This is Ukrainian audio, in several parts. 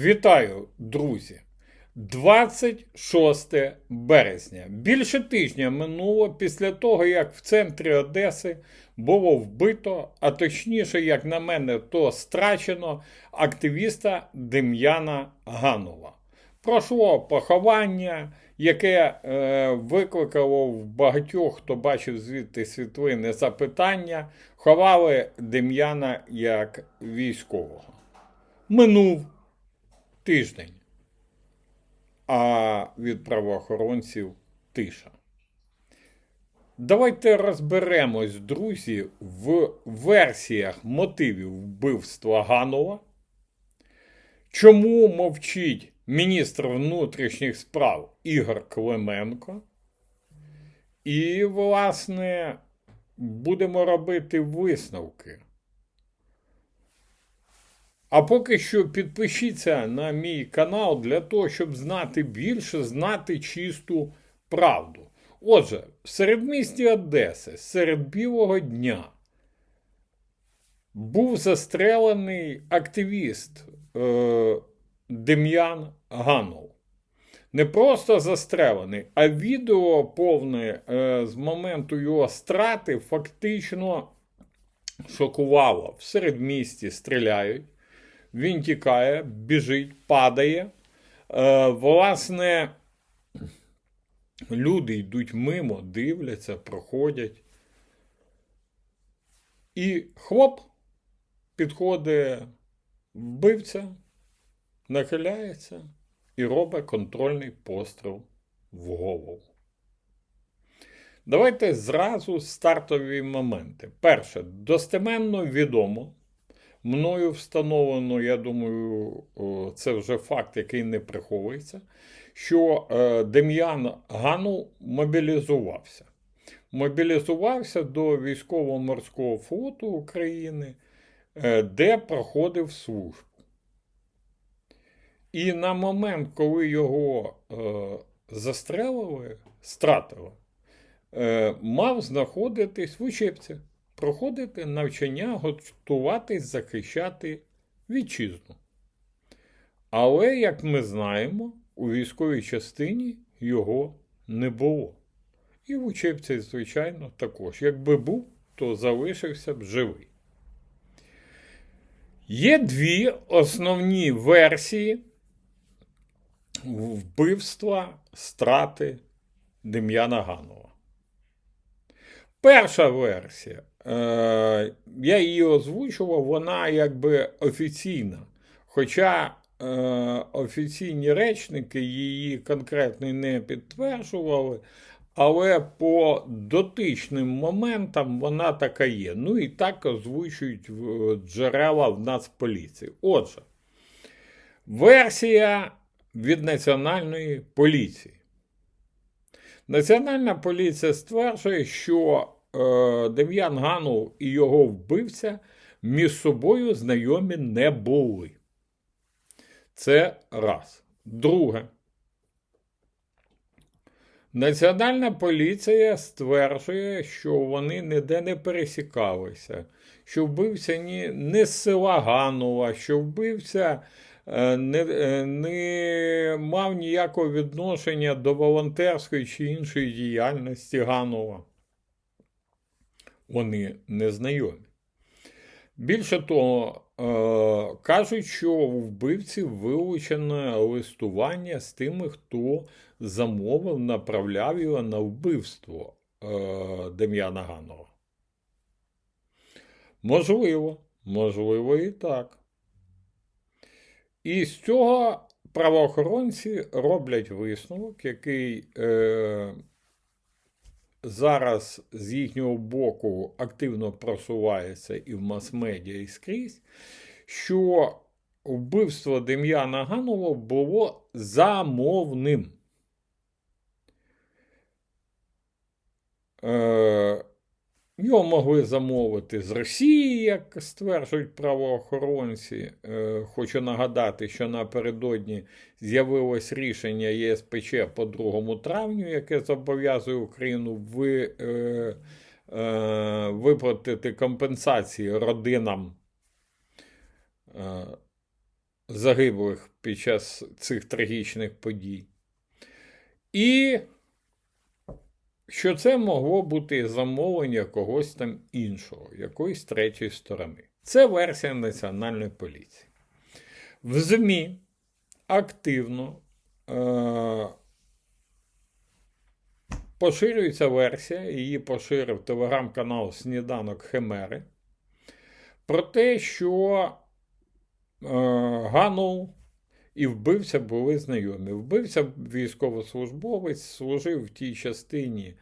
Вітаю, друзі! 26 березня. Більше тижня минуло після того, як в центрі Одеси було вбито, а точніше, як на мене, то страчено активіста Дем'яна Ганова. Пройшло поховання, яке е, викликало в багатьох, хто бачив звідти світлини, запитання. Ховали Дем'яна як військового. Минув тиждень, а від правоохоронців тиша. Давайте розберемось, друзі, в версіях мотивів вбивства Ганова. Чому мовчить міністр внутрішніх справ Ігор Клименко? І, власне, будемо робити висновки. А поки що підпишіться на мій канал для того, щоб знати більше, знати чисту правду. Отже, в середмісті Одеси, серед білого дня, був застрелений активіст е, Дем'ян Ганов. Не просто застрелений, а відео повне е, з моменту його страти фактично шокувало. В середмісті стріляють він тікає, біжить, падає. Е, власне, люди йдуть мимо, дивляться, проходять. І хлоп, підходить вбивця, нахиляється і робить контрольний постріл в голову. Давайте зразу стартові моменти. Перше, достеменно відомо, мною встановлено, я думаю, це вже факт, який не приховується, що е, Дем'ян Ганов мобілізувався. Мобілізувався до військово-морського флоту України, е, де проходив службу. І на момент, коли його е, застрелили, стратили, мав знаходитись в учебці проходити навчання, готуватись захищати вітчизну. Але, як ми знаємо, у військовій частині його не було. І в учебці, звичайно, також. Якби був, то залишився б живий. Є дві основні версії вбивства страти Дем'яна Ганова. Перша версія я її озвучував, вона якби офіційна. Хоча е, офіційні речники її конкретно не підтверджували, але по дотичним моментам вона така є. Ну і так озвучують джерела в Нацполіції. Отже, версія від Національної поліції. Національна поліція стверджує, що Е, Дем'ян Ганов і його вбивця між собою знайомі не були. Це раз. Друге. Національна поліція стверджує, що вони ніде не пересікалися, що вбивця ні, не з села Ганова, що вбивця е, не, е, не мав ніякого відношення до волонтерської чи іншої діяльності Ганова вони не знайомі. Більше того, е, кажуть, що у вбивці вилучене листування з тими, хто замовив, направляв його на вбивство е, Дем'яна Ганова. Можливо, можливо, і так. І з цього правоохоронці роблять висновок, який е, зараз з їхнього боку активно просувається і в мас-медіа, і скрізь, що вбивство Дем'яна Ганова було замовним. Е, його могли замовити з Росії, як стверджують правоохоронці. Е, хочу нагадати, що напередодні з'явилось рішення ЄСПЧ по 2 травню, яке зобов'язує Україну е, е, виплатити компенсації родинам загиблих під час цих трагічних подій. І що це могло бути замовлення когось там іншого, якоїсь третьої сторони. Це версія Національної поліції. В ЗМІ активно е- поширюється версія, її поширив телеграм-канал Сніданок Химери, про те, що е- Ганул і вбивця були знайомі. Вбивця військовослужбовець служив в тій частині,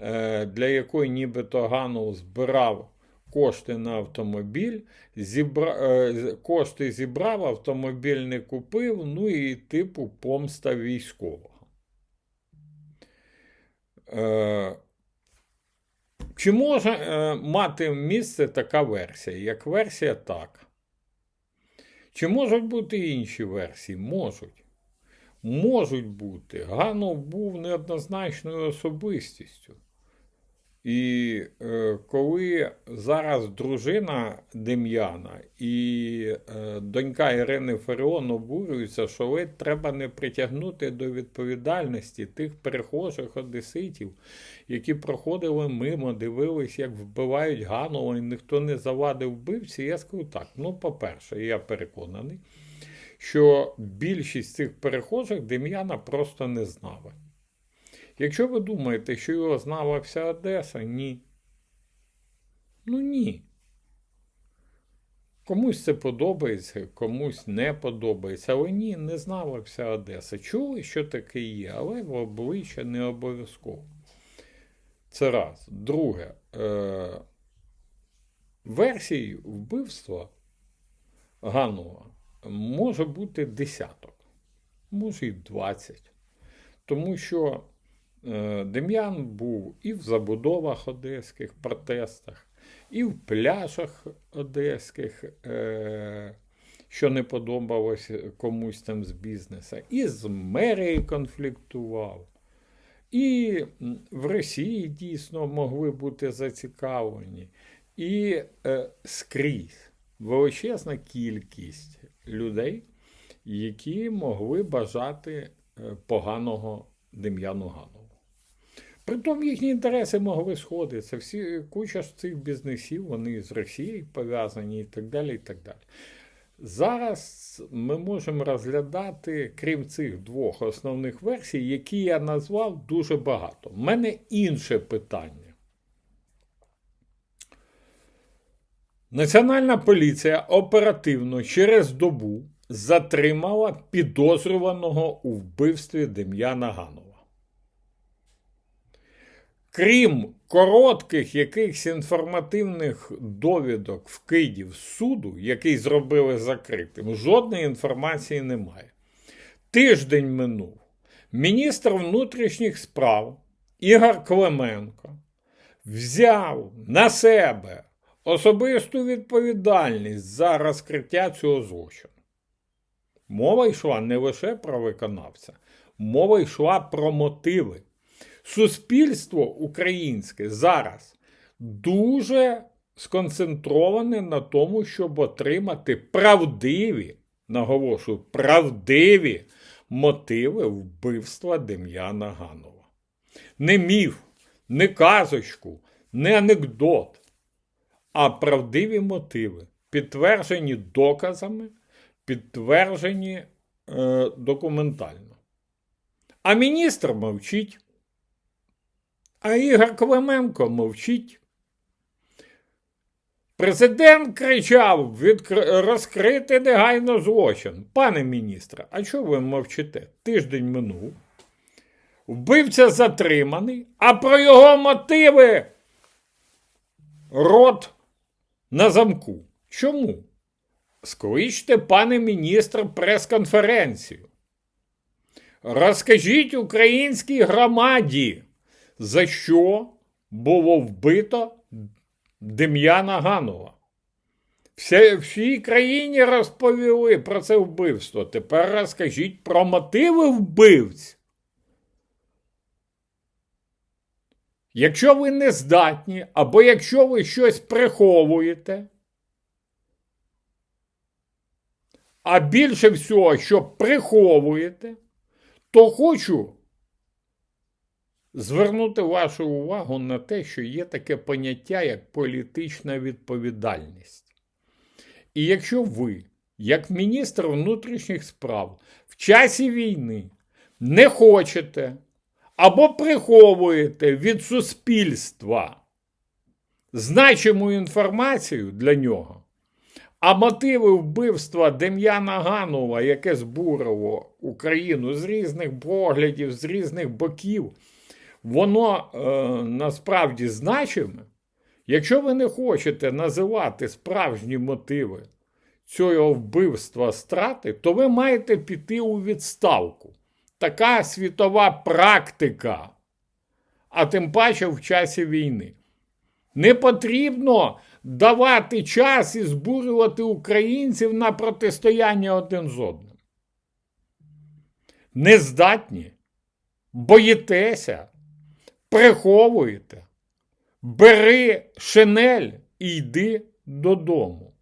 е, для якої нібито Ганул збирав кошти на автомобіль, зібра... е, кошти зібрав, автомобіль не купив, ну і типу помста військового. Е, Чи може мати місце така версія? Як версія, так. Чи можуть бути інші версії? Можуть. Можуть бути. Ганов був неоднозначною особистістю. І е, коли зараз дружина Дем'яна і е, донька Ірини Фаріон обурюються, що ледь треба не притягнути до відповідальності тих перехожих одеситів, які проходили мимо, дивились, як вбивають Ганова, і ніхто не завадив вбивці, я скажу так: ну, по-перше, я переконаний, що більшість цих перехожих Дем'яна просто не знали. Якщо ви думаєте, що його знала вся Одеса, ні. Ну ні. Комусь це подобається, комусь не подобається, але ні, не знала вся Одеса. Чули, що таке є, але в обличчя не обов'язково. Це раз. Друге, е- версій вбивства Ганова може бути десяток, може і двадцять. Тому що Дем'ян був і в забудовах одеських протестах, і в пляжах одеських, е, що не подобалось комусь там з бізнесу, і з мерією конфліктував. І в Росії дійсно могли бути зацікавлені. І е, скрізь величезна кількість людей, які могли бажати е, поганого Дем'яну Ганову. Притом їхні інтереси могли сходитися. Всі куча ж цих бізнесів, вони з Росією пов'язані і так далі. і так далі. Зараз ми можемо розглядати, крім цих двох основних версій, які я назвав дуже багато. У мене інше питання. Національна поліція оперативно через добу затримала підозрюваного у вбивстві Дем'яна Ганова. Крім коротких якихось інформативних довідок вкидів суду, який зробили закритим, жодної інформації немає. Тиждень минув. Міністр внутрішніх справ Ігор Клименко взяв на себе особисту відповідальність за розкриття цього злочину. Мова йшла не лише про виконавця, мова йшла про мотиви. Суспільство українське зараз дуже сконцентроване на тому, щоб отримати правдиві, наголошую, правдиві мотиви вбивства Дем'яна Ганова. Не міф, не казочку, не анекдот, а правдиві мотиви, підтверджені доказами, підтверджені е, документально. А міністр мовчить. А Ігор Клименко мовчить. Президент кричав розкрити негайно злочин. Пане міністре, а чого ви мовчите? Тиждень минув. Вбивця затриманий, а про його мотиви рот на замку. Чому? Скличте, пане міністр, прес-конференцію. Розкажіть українській громаді, за що було вбито Дем'яна Ганова. Всі, всій країні розповіли про це вбивство. Тепер розкажіть про мотиви вбивць. Якщо ви не здатні, або якщо ви щось приховуєте, а більше всього, що приховуєте, то хочу звернути вашу увагу на те, що є таке поняття, як політична відповідальність. І якщо ви, як міністр внутрішніх справ, в часі війни не хочете або приховуєте від суспільства значиму інформацію для нього, а мотиви вбивства Дем'яна Ганова, яке збурило Україну з різних поглядів, з різних боків, воно е, насправді значиме. Якщо ви не хочете називати справжні мотиви цього вбивства страти, то ви маєте піти у відставку. Така світова практика, а тим паче в часі війни. Не потрібно давати час і збурювати українців на протистояння один з одним. Нездатні, боїтеся, приховуєте, бери шинель і йди додому.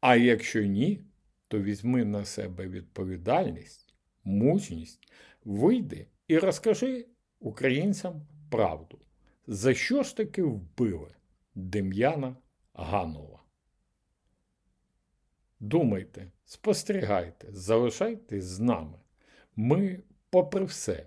А якщо ні, то візьми на себе відповідальність, мужність, вийди і розкажи українцям правду. За що ж таки вбили Дем'яна Ганова? Думайте, спостерігайте, залишайтесь з нами. Ми, попри все,